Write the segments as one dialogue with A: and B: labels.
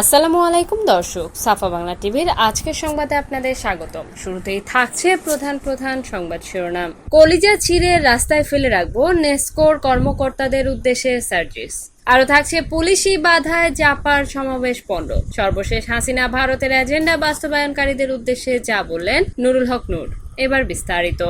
A: আসসালামু আলাইকুম, দর্শক। সাফা বাংলা টিভির আজকের সংবাদে আপনাদের স্বাগতম। শুরুতেই থাকছে প্রধান প্রধান সংবাদ শিরোনাম। কলিজা ছিঁড়ে রাস্তায় ফেলে রাখব নেস্কোর কর্মকর্তাদের উদ্দেশ্যে সার্জিস। আরও থাকছে পুলিশি বাধায় জাপার সমাবেশ পণ্ড। সর্বশেষ হাসিনা ভারতের এজেন্ডা বাস্তবায়নকারীদের উদ্দেশ্যে যা বললেন নুরুল হক নুর। এবার বিস্তারিত।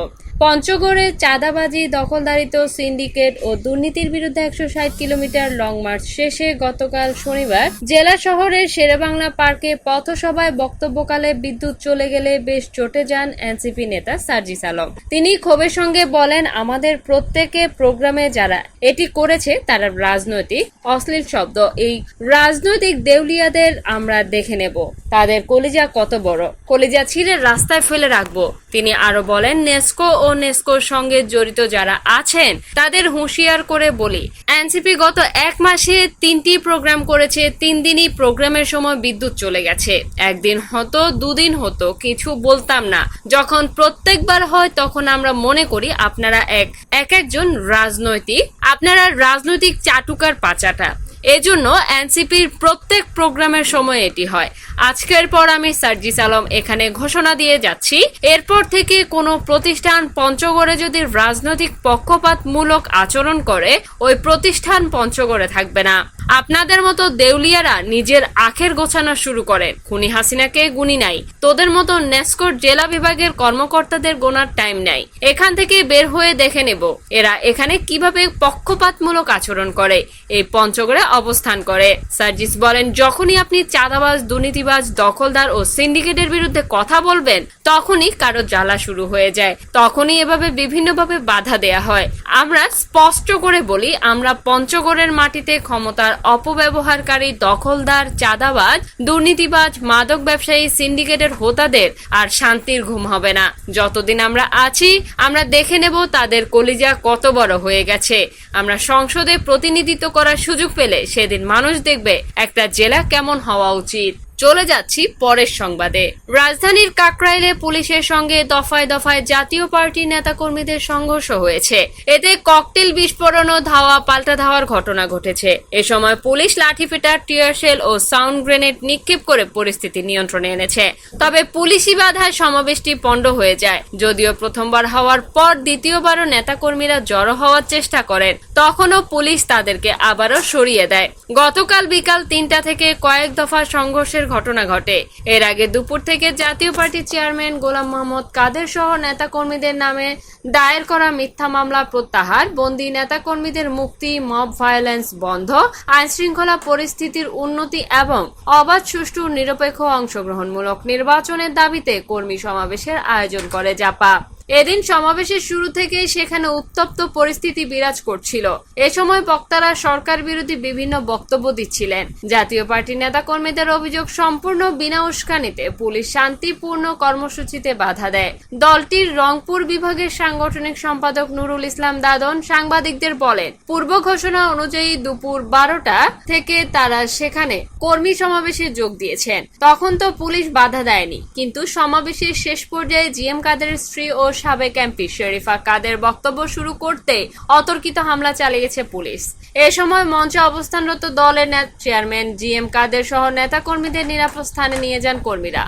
A: পঞ্চগড়ে চাঁদাবাজি, দখলদারিত্ব, সিন্ডিকেট ও দুর্নীতির বিরুদ্ধে একশো ষাট কিলোমিটার লং মার্চ শেষে গতকাল শনিবার জেলা শহরের শেরেবাংলা পার্কে পথসভায় বক্তব্যকালে বিদ্যুৎ চলে গেলে বেশ চটে যান এনসিপি নেতা সার্জিস আলম। তিনি ক্ষোভের সঙ্গে বলেন, আমাদের প্রত্যেকে প্রোগ্রামে যারা এটি করেছে, তারা রাজনৈতিক অশ্লীল শব্দ। এই রাজনৈতিক দেউলিয়াদের আমরা দেখে নেব। তাদের কলিজা কত বড়? কলিজা ছিঁড়ে রাস্তায় ফেলে রাখব। তিনি আরও বলেন, নেস্কো ও নেস্কোর সঙ্গে জড়িত যারা আছেন, তাদের হুঁশিয়ার করে বলি, এনসিপি গত এক মাসে তিনটি প্রোগ্রাম করেছে, তিন দিনই প্রোগ্রামের সময় বিদ্যুৎ চলে গেছে। একদিন হতো, দুদিন হতো, কিছু বলতাম না। যখন প্রত্যেকবার হয়, তখন আমরা মনে করি আপনারা এক এক একজন রাজনৈতিক, আপনারা রাজনৈতিক চাটুকার পাচাটা এজন্য এনসিপির প্রত্যেক প্রোগ্রামের সময় এটি হয়। আজকের পর আমি সার্জিস আলম এখানে ঘোষণা দিয়ে যাচ্ছি। এরপর থেকে কোনো প্রতিষ্ঠান পঞ্চগড়ে যদি রাজনৈতিক পক্ষপাতমূলক আচরণ করে, ওই প্রতিষ্ঠান পঞ্চগড়ে থাকবে না। আপনাদের মতো দেউলিয়ারা নিজের আখের গোছানো শুরু করে খুনি হাসিনাকে গুনি নাই। তোদের মতো নেস্কোর জেলা বিভাগের কর্মকর্তাদের গোনার টাইম নাই। এখান থেকে বের হয়ে দেখে নেব। এরা এখানে কীভাবে পক্ষপাতমূলক আচরণ করে। এই পঞ্চগড়ে অবস্থান করে। সার্জিস বলেন, যখনই আপনি চাঁদাবাজ, দুর্নীতিবাজ, দখলদার ও সিন্ডিকেটের বিরুদ্ধে কথা বলবেন, তখনই কারও জ্বালা শুরু হয়ে যায়। তখনই এভাবে বিভিন্নভাবে বাধা দেয়া হয়। আমরা স্পষ্ট করে বলি, আমরা পঞ্চগড়ের মাটিতে ক্ষমতার অপব্যবহারকারী, দখলদার, চাঁদাবাজ, দুর্নীতিবাজ, মাদক ব্যবসায়ী, সিন্ডিকেটের হোতাদের আর শান্তির ঘুম হবে না। যতদিন আমরা আছি, আমরা দেখে নেব তাদের কলিজা কত বড় হয়ে গেছে। আমরা সংসদে প্রতিনিধিত্ব করার সুযোগ পেলে সেদিন মানুষ দেখবে একটা জেলা কেমন হওয়া উচিত। চলে যাচ্ছি পরের সংবাদে। রাজধানীর কাকরাইলে পুলিশের সঙ্গে দফায় দফায় জাতীয় পার্টির নেতাকর্মীদের সংঘর্ষ হয়েছে। এতে ককটেল বিস্ফোরণ ও ধাওয়া পাল্টা ধাওয়ার ঘটনা ঘটেছে। এ সময় পুলিশ লাঠিপেটার টিয়ারশেল ও সাউন্ড গ্রেনেড নিক্ষেপ করে পরিস্থিতি নিয়ন্ত্রণে এনেছে। তবে পুলিশি বাধায় সমাবেশটি পণ্ড হয়ে যায়। যদিও প্রথমবার হওয়ার পর দ্বিতীয়বারও নেতাকর্মীরা জড়ো হওয়ার চেষ্টা করেন, তখনও পুলিশ তাদেরকে আবারও সরিয়ে দেয়। গতকাল বিকাল তিনটা থেকে কয়েক দফা সংঘর্ষের ঘটনা ঘটে। এর আগে দুপুর থেকে জাতীয় পার্টির চেয়ারম্যান গোলাম মোহাম্মদ কাদের সহ নেতাকর্মীদের নামে দায়ের করা মিথ্যা মামলা প্রত্যাহার, বন্দী নেতাকর্মীদের মুক্তি, মব ভায়োলেন্স বন্ধ আইন শৃঙ্খলা পরিস্থিতির উন্নতি এবং অবাধ, সুষ্ঠু, নিরপেক্ষ অংশগ্রহণমূলক নির্বাচনের দাবিতে কর্মী সমাবেশের আয়োজন করে জাপা। এদিন সমাবেশের শুরু থেকেই সেখানে উত্তপ্ত পরিস্থিতি বিরাজ করছিল। এ সময় বক্তারা সরকার বিরোধী বিভিন্ন বক্তব্য দিচ্ছিলেন। জাতীয় পার্টির নেতাকর্মীদের অভিযোগ সম্পূর্ণ বিনা উস্কানিতে পুলিশ শান্তিপূর্ণ কর্মসূচিতে বাধা দেয়। দলটির রংপুর বিভাগের সাংগঠনিক সম্পাদক নুরুল ইসলাম দাদন সাংবাদিকদের বলেন, পূর্ব ঘোষণা অনুযায়ী দুপুর বারোটা থেকে তারা সেখানে কর্মী সমাবেশে যোগ দিয়েছেন। তখন তো পুলিশ বাধা দেয়নি। কিন্তু সমাবেশের শেষ পর্যায়ে জিএম কাদের স্ত্রী ও সাবেক এমপি শরীফা কাদের বক্তব্য শুরু করতে অতর্কিত হামলা চালিয়েছে পুলিশ। এ সময় মঞ্চে অবস্থানরত দলের চেয়ারম্যান জি এম কাদের সহ নেতাকর্মীদের নিরাপদ স্থানে নিয়ে যান কর্মীরা।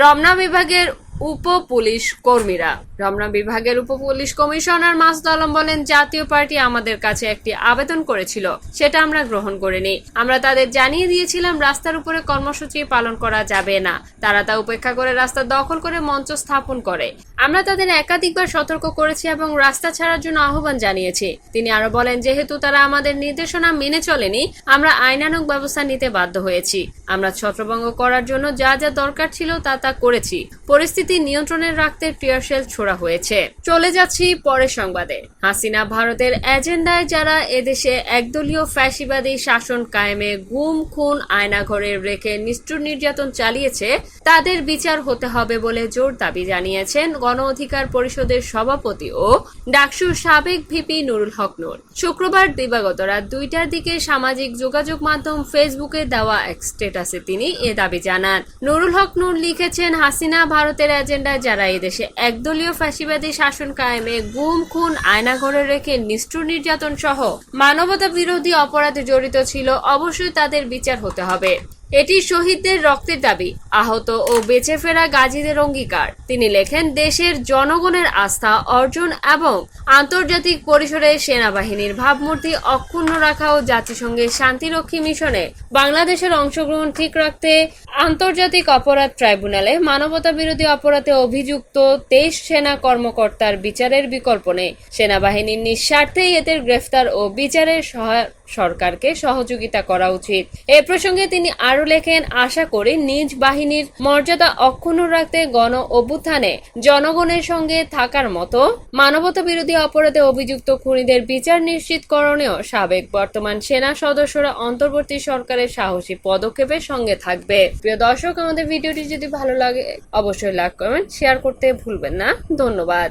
A: রমনা বিভাগের উপ পুলিশ কর্মীরা। রমনা বিভাগের উপ পুলিশ কমিশনার মাসুদ আলম বলেন, জাতীয় পার্টি আমাদের কাছে একটি আবেদন করেছিল, সেটা আমরা গ্রহণ করিনি। আমরা তাদের জানিয়ে দিয়েছিলাম, রাস্তার উপরে কর্মসূচি পালন করা যাবে না। তারা তা উপেক্ষা করে রাস্তা দখল করে মঞ্চ স্থাপন করে। আমরা তাদের একাধিকবার সতর্ক করেছি এবং রাস্তা ছাড়ার জন্য আহ্বান জানিয়েছি। তিনি আরও বলেন, যেহেতু তারা আমাদের নির্দেশনা মেনে চলেনি, আমরা আইনানুগ ব্যবস্থা নিতে বাধ্য হয়েছি। আমরা ছত্রভঙ্গ করার জন্য যা যা দরকার ছিল তা তা করেছি। পরিস্থিতি নিয়ন্ত্রণে রাখতে টিয়ারশেল ছোড়া হয়েছে। চলে যাচ্ছি পরের সংবাদে। হাসিনা ভারতের এজেন্ডায় যারা এদেশে একদলীয় ফ্যাসিবাদী শাসন কায়েমে গুম, খুন, আয়নাঘরে রেখে নিষ্ঠুর নির্যাতন চালিয়েছে, তাদের বিচার হতে হবে বলে জোর দাবি জানিয়েছেন গণ অধিকার পরিষদের সভাপতি ও ডাকসুর সাবেক ভিপি নুরুল হক নূর। শুক্রবার দিবাগত রাত দুইটার দিকে সামাজিক যোগাযোগ মাধ্যম ফেসবুকে দেওয়া এক স্টেটাসে তিনি এ দাবি জানান। নুরুল হক নূর লিখেছেন, হাসিনা ভারতের এজেন্ডায় যারা এদেশে একদলীয় ফ্যাসিবাদী শাসন কায়েমে গুম, খুন আয়না ঘরে রেখে নিষ্ঠুর নির্যাতন সহ মানবতা বিরোধী অপরাধে জড়িত ছিল, অবশ্যই তাদের বিচার হতে হবে। এটি শহীদদের রক্তের দাবি। আহত ও বেঁচে ফেরা গাজীদের অঙ্গীকার। তিনি লেখেন, দেশের জনগণের আস্থা অর্জন এবং আন্তর্জাতিক পরিসরে সেনাবাহিনীর ভাবমূর্তি অক্ষুণ্ণ রাখা ও জাতিসংঘের শান্তিরক্ষী মিশনে বাংলাদেশের অংশগ্রহণ ঠিক রাখতে আন্তর্জাতিক অপরাধ ট্রাইব্যুনালে মানবতা বিরোধী অপরাধে অভিযুক্ত তেইশ সেনা কর্মকর্তার বিচারের বিকল্প নেই। সেনাবাহিনীর নিঃস্বার্থেই এদের গ্রেফতার ও বিচারের সহায় সরকারকে সহযোগিতা করা উচিত। এ প্রসঙ্গে তিনি আরও লেখেন, আশা করি নিজ বাহিনীর মর্যাদা অক্ষুণ্ণ রাখতে গণ অভ্যুত্থানে জনগণের সঙ্গে থাকার মতো মানবতা বিরোধী অপরাধে অভিযুক্ত খুনিদের বিচার নিশ্চিতকরণেও সাবেক বর্তমান সেনা সদস্যরা অন্তর্বর্তী সরকারের সাহসী পদক্ষেপের সঙ্গে থাকবে। প্রিয় দর্শক, আমাদের ভিডিওটি যদি ভালো লাগে, অবশ্যই লাইক, কমেন্ট, শেয়ার করতে ভুলবেন না। ধন্যবাদ।